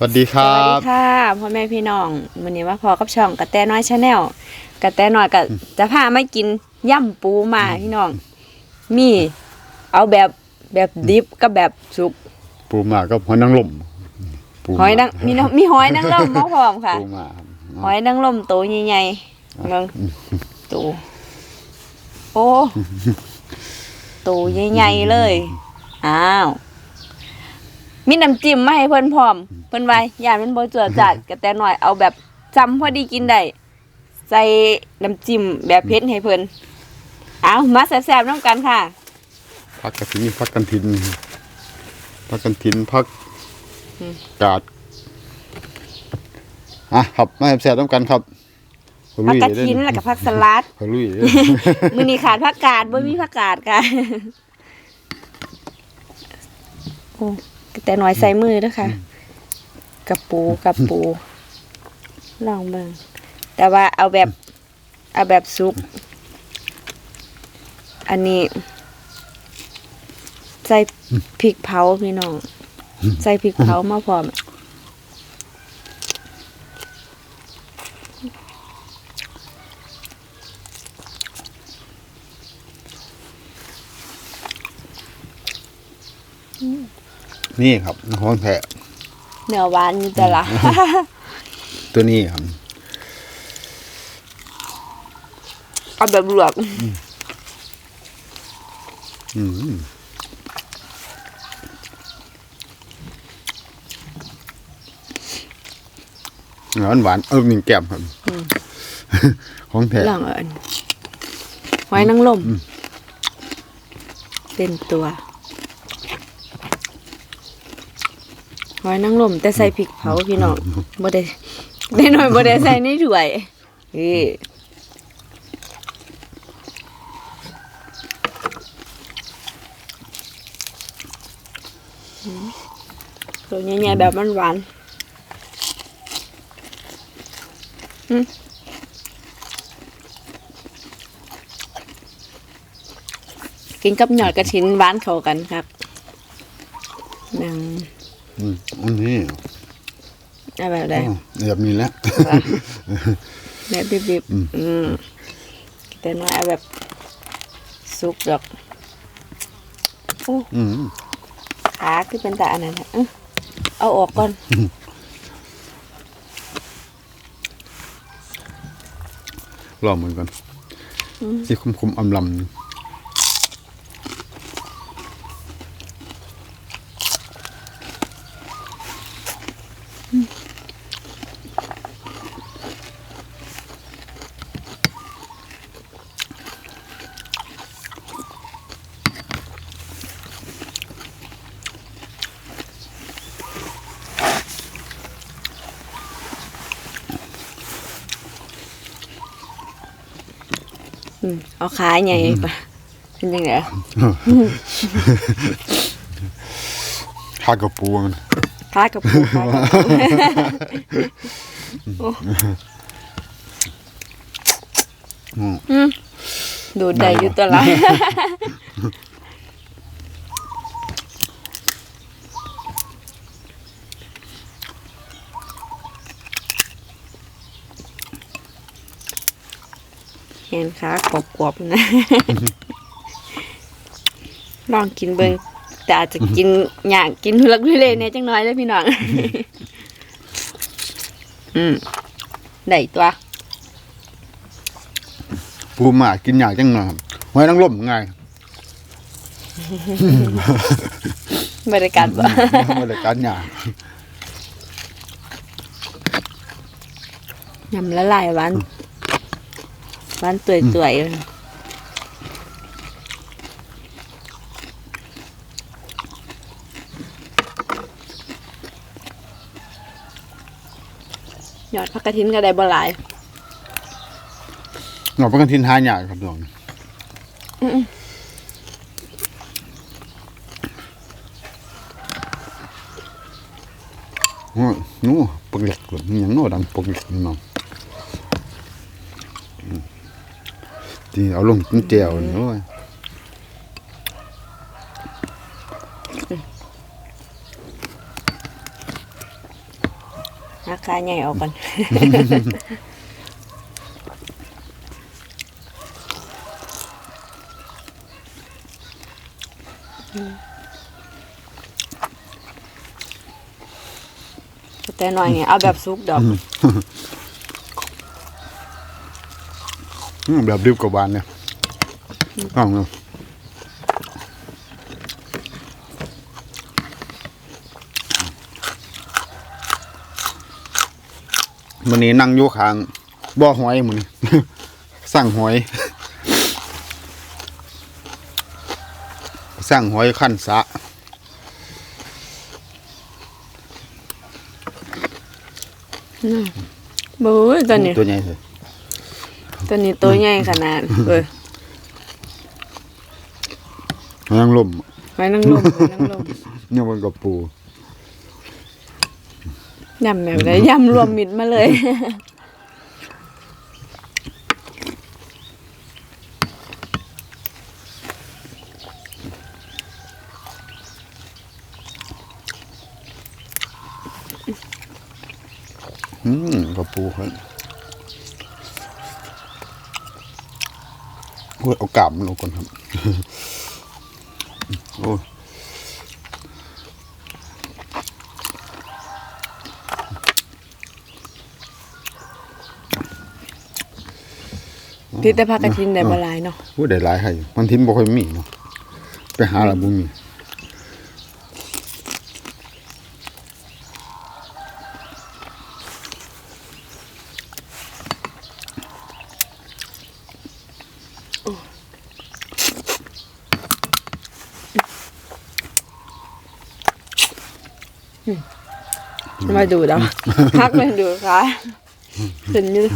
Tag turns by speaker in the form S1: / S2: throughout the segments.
S1: สวัสดีค
S2: ส
S1: รั
S2: วัสดี
S1: บ
S2: ค่ะพ่อแม่พี่น้องวันนี้มาพอกับช่องกระแตน้อยชาแนลกระแตน้อยก็จะพามากินย่ำปูมาพี่น้อง มีเอาแบบแบบดิบกับแบบสุก
S1: ปูมาก็หอยนางรมปู
S2: หอยนางมีน้ำมีหอยนางรมมาพร้อมค่ะ
S1: ปูมาครับ
S2: หอยนางรมตัวใหญ่ๆเมืองตัวโอ้ตัวใหญ่ๆเลย อ้าว มีน้ำจิ้มมาให้เพิ่นพร้อม เพิ่นไว้ย่านมันบ่จั่วจัดก็แต่หน่อยเอาแบบจำพอดีกินได้ใส่น้ำจิ้มแบบเผ็ดให้เพิ่นเอามาแซ่บๆน้ำกันค่ะ
S1: พักกระถินพักกันทินพักกันทินพัก
S2: อืม
S1: กาดอะครับมาแซ่บๆต้องกันครับ
S2: ผักกระถินแล้วก็ผักสลัด
S1: พลุย
S2: มื้อนี้ขาดผักกาดบ่มีผักกาดค่ะโอ้ แต่หน่อยใส่มือเด้อค่ะกระปูกระปูลองเบิ่งแต่ว่าเอาแบบเอาแบบซุปอันนี้ ใส่พริกเผาพี่น้อง ใส่พริกเผามาพร้อม
S1: นี่ครับหอยแผะ
S2: เนื้อหวานอยู่แต่ละ
S1: ตัวนี้ครับ
S2: เอาแบบลวก
S1: อืมหวานหวานๆเออหนึ่งแก้มครับของแท้
S2: ลองเอาอันหอยนางรมเป็นตัว หอยนางรมแต่ใส่พริกเผาพี่น้องบ่ได้ได้หน่อยบ่ได้ใส่ในถ้วยนี่อืมตัวใหญ่ๆแบบมันหวานอืมกินกับหยอดกระถินหวานเข้ากันครับหนัง
S1: อืมอันนี้
S2: เอาแบบใด
S1: อ๋อแบบนี้แหล้ว
S2: แบบบิบๆอืมแต่น้อยเอาแบบสุกดอกโอ้
S1: อืม
S2: ขาคือเป็นตาอันนั้นน่ะอื้อเอาออกก่อน
S1: ลองเหมือนกันที่คมคมๆอำลำ
S2: อืมเอาขาใหญ่ปะเป็นยังไง
S1: ข้าวกับปูมัน
S2: ขากับปูขากับปูโอ้อืมดูดได้อยู่ตัวละ เห็นขากรอบๆนะ ลองกินเบิงแต่อาจจะกินอยากกินทุลักทุเลเนี่ยจังน้อยเลยพี่น้อง อืมได้ตัว
S1: ปูหมากินอยากจังหน่อยครับหอยนางรมไง
S2: บริการบ่
S1: มาเลยการอยาก
S2: ยำละลายหวาน หวานตัวยตัวยๆยอดผักกระถินก็ได้บ่หลาย
S1: หน่อประกันทินหาอยากครับน้องโอ้ยนู้ปกเหล็กเลยยังโน่ดังปกเหล็กนี่น้องอืม ที่เอาลงกินแจวนี่โอ้ย
S2: อหาขาใหญ่ออกก่อนแต่หน่อยไงเอาแบบซุกดอก
S1: อืม แบบดิบกับหวานเนี่ยอ้าวเนาะมันนี้นั่งอยู่ข้างบ่อหอยมันนี้สั่งหอย สั่งหอยขั้นสะ
S2: บู๊ยตัวนี้
S1: ตัวใหญ่เลย
S2: ตัวนี้ตัวใหญ่ขนาดเอ้ย
S1: นั่งลม
S2: ไว้นั่งลมไว้นั่งลม
S1: เนี่ยมันกับปู
S2: ยำแบบไหนยำรวมมิตรมาเลย
S1: อืมกับปูครับ โอ้ยเอากาบมันลงก่อนครับ โอ้ย
S2: พี่แต่พักกระทินได้บหลายเนาะ
S1: พูดได้หลายให้อยู่มันทิ้งบ่ค่อยมีเนาะไปหาและบ่มี
S2: มาดูดเอาพักเลยดูค่ะขึ้นอยืด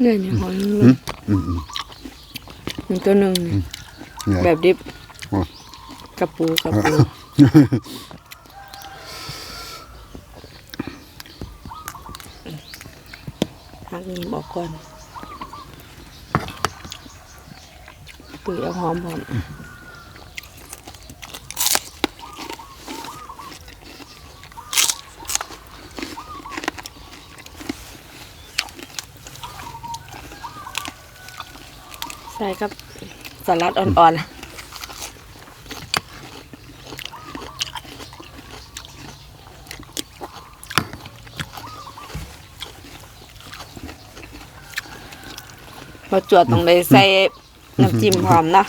S2: เนี่ยนี่ของลุ
S1: อื
S2: ง
S1: มอืมอืม
S2: มีตัวหนึ่งนี่
S1: เนี่ย
S2: แบบดิบ
S1: โอ้ย
S2: กระปูกระปูพักนี้บอกก่อนปุ๋ยเอาหอมหอม ใส่กับสลัดอ่อนๆพอจวดต้องได้ใส่น้ำจิ้มพร้อมนะ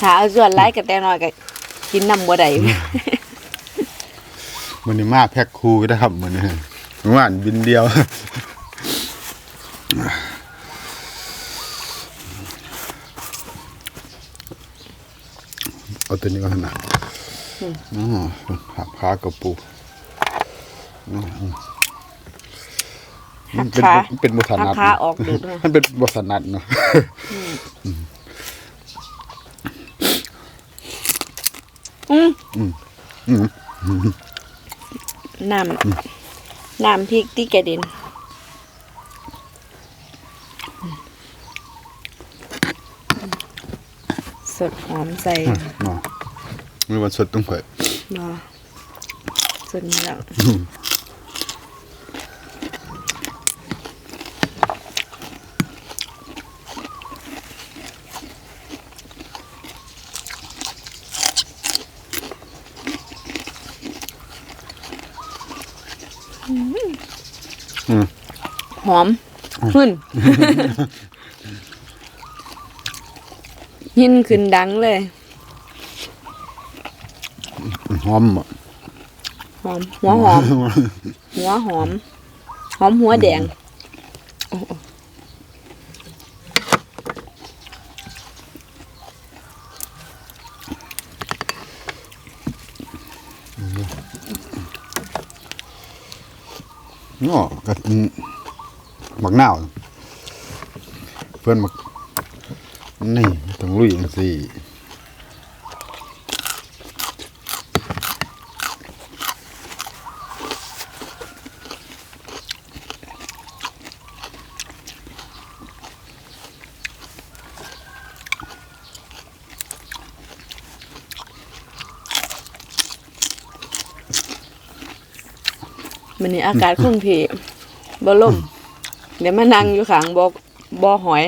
S2: ถ้าเอาส่วนไล่กับแต่น้อยก็กินน้ำบัวใด
S1: มันนี่มาแพ็คคู่ก็ได้ครับมันนี่ ว่านบินเดียวเอาตัวนี้ก็ขนาดอ๋อหักขากับปูอ๋อมันเป็น
S2: ขา
S1: มันเป็นบท
S2: หั
S1: นั
S2: ก
S1: ด
S2: ขาออกดูดนะ
S1: มันเป็นบทนัดเนาะ
S2: อืม
S1: อืม
S2: น้ำ น้ำพริกที่กระเด็นสดหอมใส่
S1: เนาะมีวันสดต้องเผย
S2: มาสดนี่แล้ว
S1: อืม
S2: หอมขึ้นยินขึ้นดังเลย
S1: หอมอะ
S2: หอม หัวหอม หัวหอม หอมหัวแดงโอ้โอ้
S1: อ๋อก็อืม บักหนาวเพื่อนบักนี่ต้องลุยจังซี่
S2: มันนี่อากาศคงที่บ่ลม เดี๋ยวมานั่งอยู่ข้างบ่บ่หอย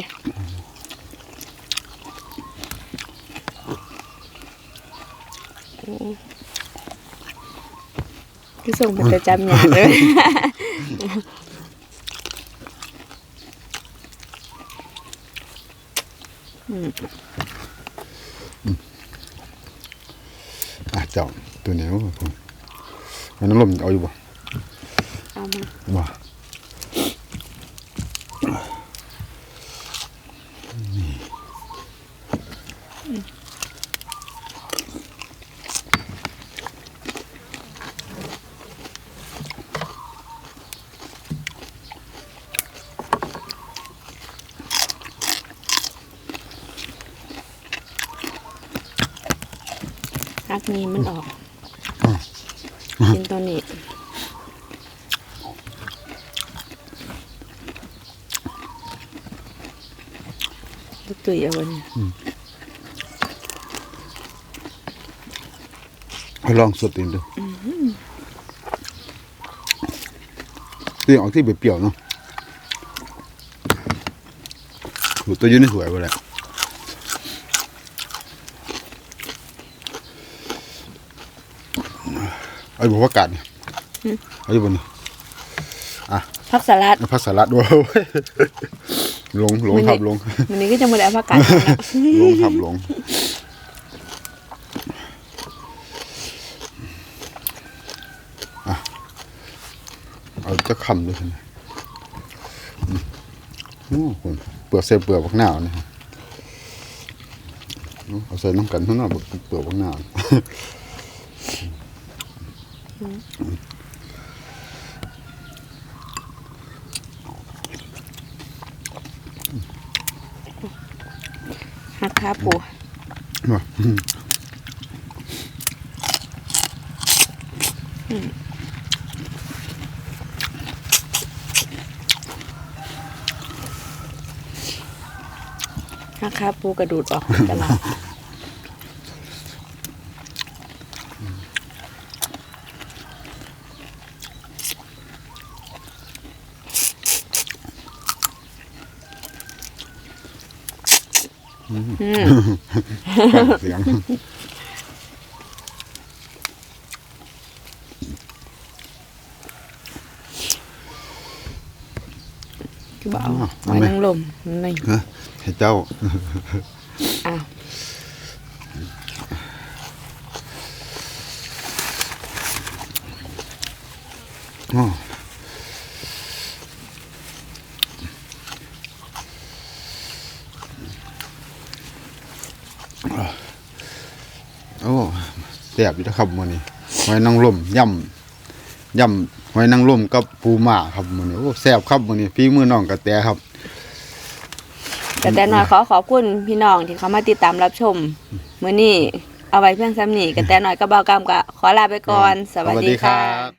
S2: คือส่งเป็นประจำอย่างเลย
S1: อะเจ้าตัวเหนียวผมมันน้ำลมเอาอยู่บ่
S2: เอามา
S1: บ่
S2: ฮักนี้มันออกกินตอนนี้ตุตุยเอาวันนี้
S1: ให้ลองสดอีกดูที่ออกที่เปรี้ยวๆเนาะหูตัวอยืนในสวยไปแหละ เอาอยู่ผักกาดเนี่ยเอาอยู่บนนี่
S2: ผักสลัด
S1: ผักสลัดด้วยลงลง
S2: มื้อนี้
S1: ทับลง
S2: วันนี้ก็จะมาได้ผักกาดนะ
S1: ลงทับลงอะเอาจะคำด้วยใช่ไหมอืมโอ้โหเปลือกใส่เปลือกบักหนาวนะฮะเอาใส่น้ำกันทั้งนั้นเปลือกบักหนาว
S2: หักขาปู
S1: มา
S2: หักขาปูกระดูดออกตลา ด
S1: เสียง
S2: คือบอก
S1: อ๋อ
S2: หอย
S1: เอาไหม
S2: นางรมนี่
S1: ฮะให้เจ้า
S2: อ้าว
S1: อ๋อ โอ้แซ่บอยู่นะครับมื้อนี้หอยนางรมย่ำย่ำหอยนางรมกับปูม่าครับมื้อนี้โอ้แซ่บครับมื้อนี้ฝีมือน้องกระแตครับ
S2: แต่แต่น้อยขอขอบคุณพี่น้องที่เขามาติดตามรับชมมื้อนี้เอาไว้เพียงซ้ำนี้กันแต่น้อยก็เบากรรมก็ขอลาไปก่อน สวัสดีค่ะ